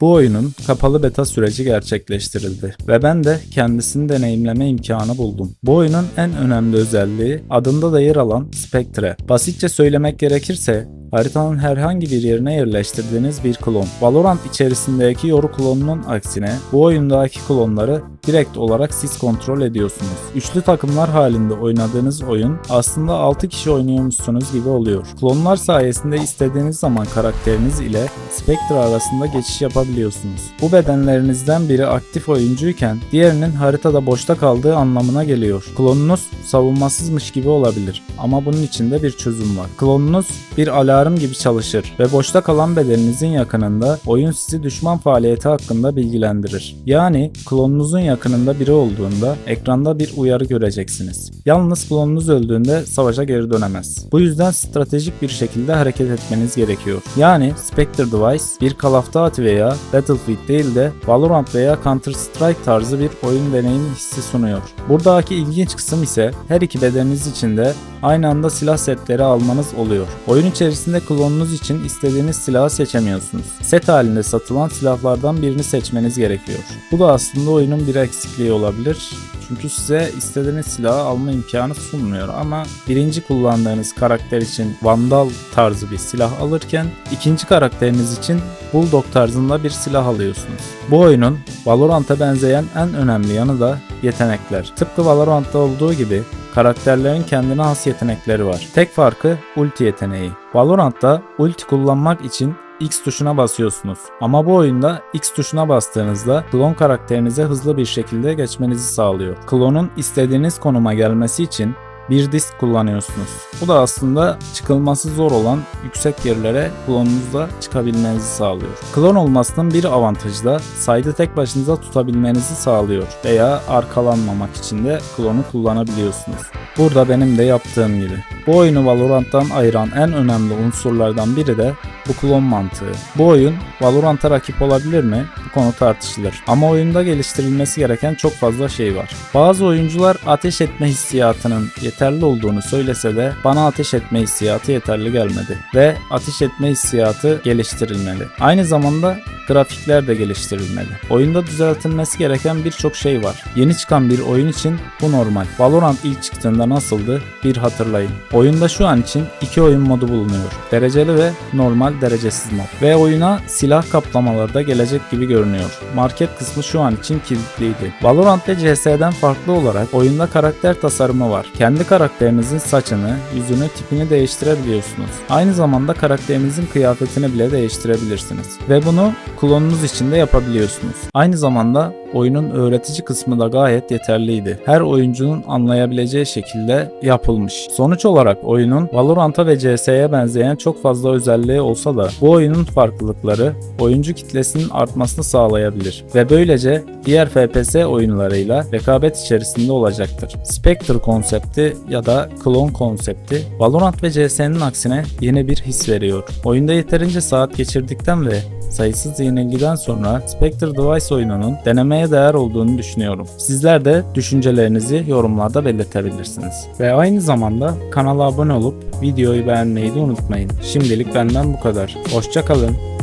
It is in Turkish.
Bu oyunun kapalı beta süreci gerçekleştirildi ve ben de kendisini deneyimleme imkanı buldum. Bu oyunun en önemli özelliği adında da yer alan Spectre. Basitçe söylemek gerekirse haritanın herhangi bir yerine yerleştirdiğiniz bir klon. Valorant içerisindeki yoru klonunun aksine bu oyundaki klonları direkt olarak siz kontrol ediyorsunuz. Üçlü takımlar halinde oynadığınız oyun aslında 6 kişi oynuyormuşsunuz gibi oluyor. Klonlar sayesinde istediğiniz zaman karakteriniz ile Spectre arasında geçiş yapabiliyorsunuz. Bu bedenlerinizden biri aktif oyuncuyken diğerinin haritada boşta kaldığı anlamına geliyor. Klonunuz savunmasızmış gibi olabilir ama bunun içinde bir çözüm var. Klonunuz bir alarm gibi çalışır ve boşta kalan bedeninizin yakınında oyun sizi düşman faaliyeti hakkında bilgilendirir. Yani klonunuzun yakınında biri olduğunda ekranda bir uyarı göreceksiniz. Yalnız klonunuz öldüğünde savaşa geri dönemez. Bu yüzden stratejik bir şekilde hareket etmeniz gerekiyor. Yani Spectre Device bir Call of Duty veya Battlefield değil de Valorant veya Counter Strike tarzı bir oyun deneyimi hissi sunuyor. Buradaki ilginç kısım ise her iki bedeniniz için de aynı anda silah setleri almanız oluyor. Oyun içerisinde klonunuz için istediğiniz silahı seçemiyorsunuz. Set halinde satılan silahlardan birini seçmeniz gerekiyor. Bu da aslında oyunun bir eksikliği olabilir. Çünkü size istediğiniz silahı alma imkanı sunmuyor ama birinci kullandığınız karakter için Vandal tarzı bir silah alırken ikinci karakteriniz için Bulldog tarzında bir silah alıyorsunuz. Bu oyunun Valorant'a benzeyen en önemli yanı da yetenekler. Tıpkı Valorant'ta olduğu gibi karakterlerin kendine has yetenekleri var. Tek farkı ulti yeteneği. Valorant'ta ulti kullanmak için X tuşuna basıyorsunuz. Ama bu oyunda X tuşuna bastığınızda klon karakterinize hızlı bir şekilde geçmenizi sağlıyor. Klonun istediğiniz konuma gelmesi için bir disk kullanıyorsunuz. Bu da aslında çıkılması zor olan yüksek yerlere klonunuzla çıkabilmenizi sağlıyor. Klon olmasının bir avantajı da side'ı tek başınıza tutabilmenizi sağlıyor veya arkalanmamak için de klonu kullanabiliyorsunuz. Burada benim de yaptığım gibi. Bu oyunu Valorant'tan ayıran en önemli unsurlardan biri de bu klon mantığı. Bu oyun Valorant'a rakip olabilir mi? Konu tartışılır. Ama oyunda geliştirilmesi gereken çok fazla şey var. Bazı oyuncular ateş etme hissiyatının yeterli olduğunu söylese de bana ateş etme hissiyatı yeterli gelmedi. Ve ateş etme hissiyatı geliştirilmeli. Aynı zamanda grafikler de geliştirilmeli. Oyunda düzeltilmesi gereken birçok şey var. Yeni çıkan bir oyun için bu normal. Valorant ilk çıktığında nasıldı? Bir hatırlayın. Oyunda şu an için iki oyun modu bulunuyor. Dereceli ve normal derecesiz mod. Ve oyuna silah kaplamaları da gelecek gibi görünüyor. Market kısmı şu an için kilitliydi. Valorant ve CS'den farklı olarak oyunda karakter tasarımı var. Kendi karakterinizin saçını, yüzünü, tipini değiştirebiliyorsunuz. Aynı zamanda karakterinizin kıyafetini bile değiştirebilirsiniz. Ve bunu klonunuz için de yapabiliyorsunuz. Aynı zamanda oyunun öğretici kısmı da gayet yeterliydi. Her oyuncunun anlayabileceği şekilde yapılmış. Sonuç olarak oyunun Valorant'a ve CS'ye benzeyen çok fazla özelliği olsa da bu oyunun farklılıkları oyuncu kitlesinin artmasını sağlayabilir ve böylece diğer FPS oyunlarıyla rekabet içerisinde olacaktır. Spectre konsepti ya da klon konsepti Valorant ve CS'nin aksine yeni bir his veriyor. Oyunda yeterince saat geçirdikten ve sayısız yenilgiden sonra Spectre Device oyununun denemeye değer olduğunu düşünüyorum. Sizler de düşüncelerinizi yorumlarda belirtebilirsiniz. Ve aynı zamanda kanala abone olup videoyu beğenmeyi de unutmayın. Şimdilik benden bu kadar. Hoşçakalın.